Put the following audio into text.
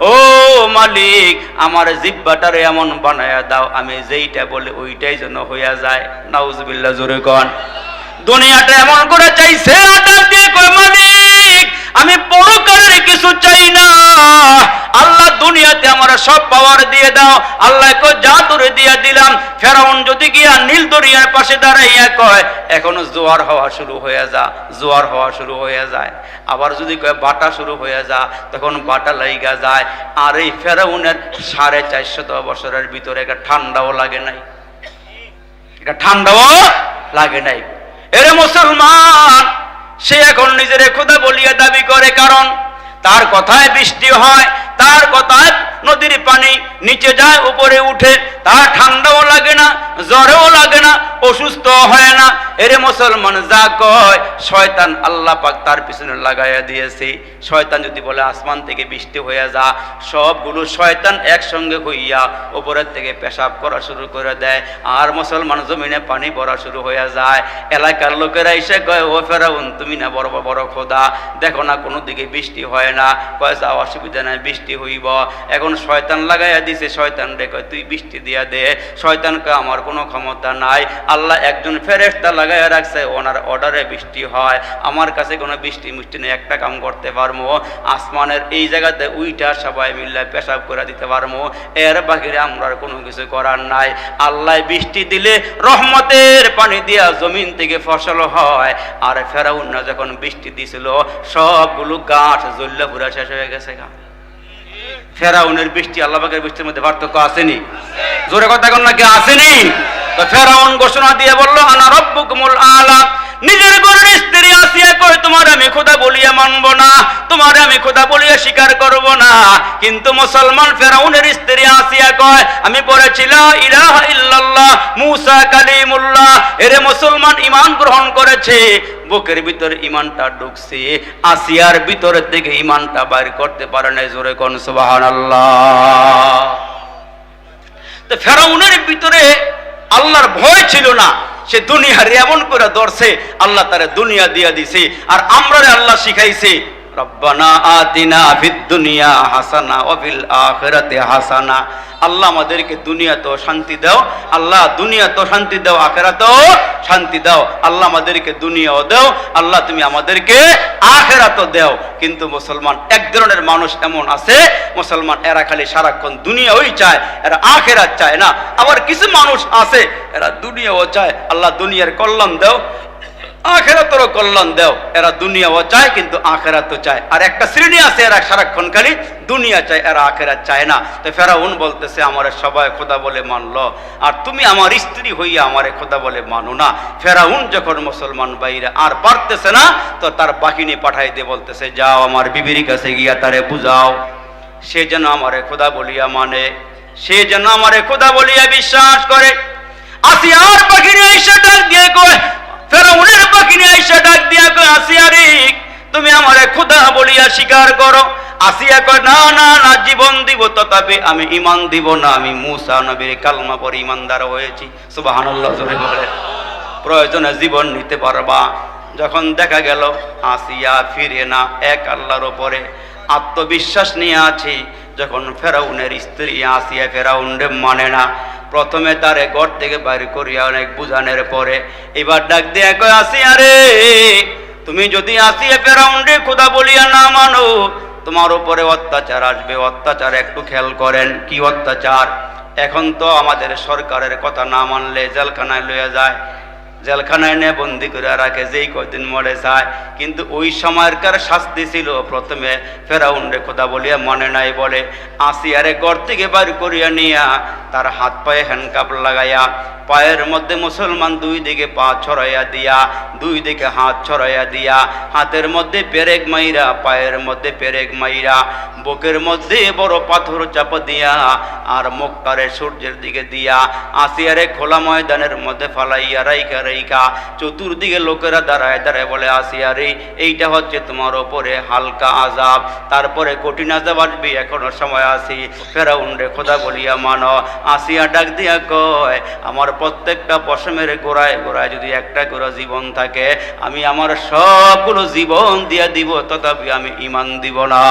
ও মালিক, আমার জিব্বাটারে এমন বানায়া দাও, আমি যেইটা বলে ওইটাই যেন হইয়া যায়। নাউজবিল্লা জোরে কন। দুনিয়াটা এমন করে চাইছে আটার দিয়ে কয়, মালিক, আমি পরকালের কিছু চাই না। আল্লাহ দুনিয়াতে আমার সব পাওয়ার দিয়ে দাও। আল্লাহ কয়, যা তোরে দিয়ে দিলাম ফেরাউন যদি গিয়া নীল দরিয়ার পাশে দাঁড়াইয়া কয়, এখনও জোয়ার হওয়া শুরু হয়ে যা, জোয়ার হওয়া শুরু হয়ে যায়। আবার যদি কয়, বাটা শুরু হয়ে যা তখন বাটা লাইগা যায়। আর এই ফেরাউনের সাড়ে চারশত বছরের ভিতরে একটা ঠান্ডাও লাগে নাই। এটা ঠান্ডাও লাগে নাই। এরে মুসলমান, সে এখন নিজের খোদা বলিয়া দাবি করে, কারণ তার কথায় বৃষ্টি হয়, তার কথায় নদীর পানি নিচে যায়, উপরে উঠে। তার ঠান্ডাও লাগে না, জ্বরেও লাগে না অসুস্থ হয় না। এরে মুসলমান, যা কয়, শয়তান আল্লাহ পাক তার পিছনে লাগাইয়া দিয়েছে। শয়তান যদি বলে আসমান থেকে বৃষ্টি হয়ে যা, সবগুলো শয়তান একসঙ্গে হইয়া উপরের থেকে পেশাব করা শুরু করে দেয়। আর মুসলমান জমিনে পানি পড়া শুরু হয়ে যায়। এলাকার লোকেরা এসে কয়, ও ফেরাউন, তুমি না বড় বড় খোদা। দেখো না, কোনো দিকে বৃষ্টি হয় না। কয়, যা, অসুবিধা নাই, বৃষ্টি হইব। এখন শয়তান লাগাইয়া দিছে। শয়তান রে কয়, তুই বৃষ্টি দিয়া দে। শয়তানকে আমার কোনো ক্ষমতা নাই। আল্লাহ একজন ফেরেস্তা লাগাইয়া রাখছে, ওনার অর্ডারে বৃষ্টি হয়। আমার কাছে কোনো বৃষ্টি মিষ্টি নেই, একটা কাম করতে পারব। আসমানের এই জায়গাতে উইটা সবাই মিল্লা পেশাব করে দিতে পারব। এর বাহিরে আমরা কোনো কিছু করার নাই। আল্লাহ বৃষ্টি দিলে রহমতের পানি দিয়া জমিন থেকে ফসল হয়। আর ফেরাউন না যখন বৃষ্টি দিছিল, সবগুলো গাছ জ্বললে পুরা শেষ হয়ে গেছে গা। ফেরাউনের বৃষ্টি আল্লাহের বৃষ্টির মধ্যে পার্থক্য আসেনি? জোরে কথা এখন নাকি আসেনি? ফেরাউন ঘোষণা দিয়ে বলল, আনা রব্বুকুমুল আলা। নিজের ঘরের স্ত্রী আসিয়া কই তোমার আমি খোদা বলিয়া মানব না, তোমার আমি খোদা বলিয়া স্বীকার করব না। কিন্তু মুসলমান ফেরাউনের স্ত্রী আসিয়া কয়, আমি পড়েছিলাম ইলাহা ইল্লাল্লাহ, মুসা কালিমুল্লাহ। এরে মুসলমান ঈমান গ্রহণ করেছে, বুকের ভিতরে ইমানটা ঢুকছে, আসিয়ার ভিতরের থেকে ইমানটা বাইর করতে পারে না জোরে কোন সুবহানাল্লাহ। তো ফেরাউনের ভিতরে আল্লাহর ভয় ছিল না, সে দুনিয়ার এমন করে ধরছে, আল্লাহ তারা দুনিয়া দিয়া দিছে, আর আমরা আল্লাহ শিখাইছে। রব্বানা আতিনা ফিদ দুনিয়া হাসানা ও ফিল আখিরাতে হাসানা। আল্লাহ আমাদেরকে দুনিয়াতেও শান্তি দাও, আল্লাহ দুনিয়াতেও শান্তি দাও, আখেরাতেও শান্তি দাও। আল্লাহ আমাদেরকে দুনিয়াও দাও, আল্লাহ তুমি আমাদেরকে আখেরাতও দাও। কিন্তু মুসলমান এক ধরনের মানুষ এমন আছে, মুসলমান এরা খালি সারাক্ষণ দুনিয়াওই চায়, এরা আখেরাত চায় না। আবার কিছু মানুষ আছে, এরা দুনিয়াও চায়। আল্লাহ দুনিয়ার কল্যাণ দাও আখেরাতেরও কল্যাণ দেও। এরা দুনিয়াও চায়, কিন্তু আখেরাতও চায়। আর একটা শ্রেণি আছে এরা সারাক্ষণ খালি দুনিয়া চায়, এরা আখেরাত চায় না। তো ফেরাউন বলতেছে, আমার সবাই খোদা বলে মানলো। আর তুমি আমার স্ত্রী হইয়া আমারে খোদা বলে মানো না। ফেরাউন যখন মুসলমান বাইরে আর পারতেছে না, তো তার বাহিনী পাঠাই দিয়ে বলতেছে, যাও আমার বিবির কাছে গিয়া তারে বুঝাও। সে যেন আমারে খোদা বলিয়া মানে সে যেন আমারে খোদা বলিয়া বিশ্বাস করে। আসিয়ার বাহিনী এসে ডাক দিয়ে কয় ফেরাউনের আইসা ডাক দিয়া কয় তুমি আমারে খোদা বলিয়া স্বীকার করো। আসিয়া কয়, না না না, জীবন দিব, তথাপি আমি ইমান দিব না। আমি মুসা নবীর কালমা পরে ইমানদার হয়েছি। জোরে বলে। প্রয়োজনে জীবন নিতে পারবা। যখন দেখা গেল, আসিয়া ফিরে না, এক আল্লাহর ওপরে আত্মবিশ্বাস নিয়ে আছে। যখন ফেরাউনের স্ত্রী আসিয়া ফেরাউনরে মানে না প্রথমে তারে ঘর থেকে বাইরে করিয়া অনেক বুঝানোর পরে এবার ডাক দিয়ে কয়, আসিয়া আরে তুমি যদি আসি এপেরাউন্ডে খোদা বলিয়া না মানো, তোমার উপরে অত্যাচার আসবে। অত্যাচার একটু খেয়াল করেন, কি অত্যাচার? এখন তো আমাদের সরকারের কথা না মানলে জেলখানায় লইয়া যায়। জেলখানায় নিয়ে বন্দি করে রাখে, যেই কদিন মরে যায়। কিন্তু ওই সময়কার শাস্তি ছিল প্রথমে ফেরাউন রে খোদা বলিয়া মনে নাই বলে। আসিয়ারে ঘর থেকে বার করিয়া নিয়া, তার হাত পায়ে হ্যান্ড হ্যান্ডকাপ লাগাইয়া পায়ের মধ্যে মুসলমান দুই দিকে পা ছড়াইয়া দিয়া, দুই দিকে হাত ছড়াইয়া দিয়া, হাতের মধ্যে পেরেক মাইরা, পায়ের মধ্যে পেরেক মাইরা, বুকের মধ্যে বড় পাথর চাপ দিয়া আর মুখটারে সূর্যের দিকে দিয়া, আসিয়ারে খোলা ময়দানের মধ্যে ফালাইয়া রাইকা রাইকা চতুর্দিকে লোকেরা দাঁড়ায় দাঁড়ায় বলে, আসিয়ারে, এইটা হচ্ছে তোমার ওপরে হালকা আজাব তারপরে কঠিন আজাব আসবে, এখনও সময় আসি ফেরাউন রে খোদা বলিয়া, মানো, আসিয়া ডাক দিয়া কয়, আমার প্রত্যেকটা পশমের গোড়ায় গোড়ায় যদি একটা করে জীবন থাকে, আমি আমার সবগুলো জীবন দিয়ে দিব, তথাপি আমি ইমান দিব না।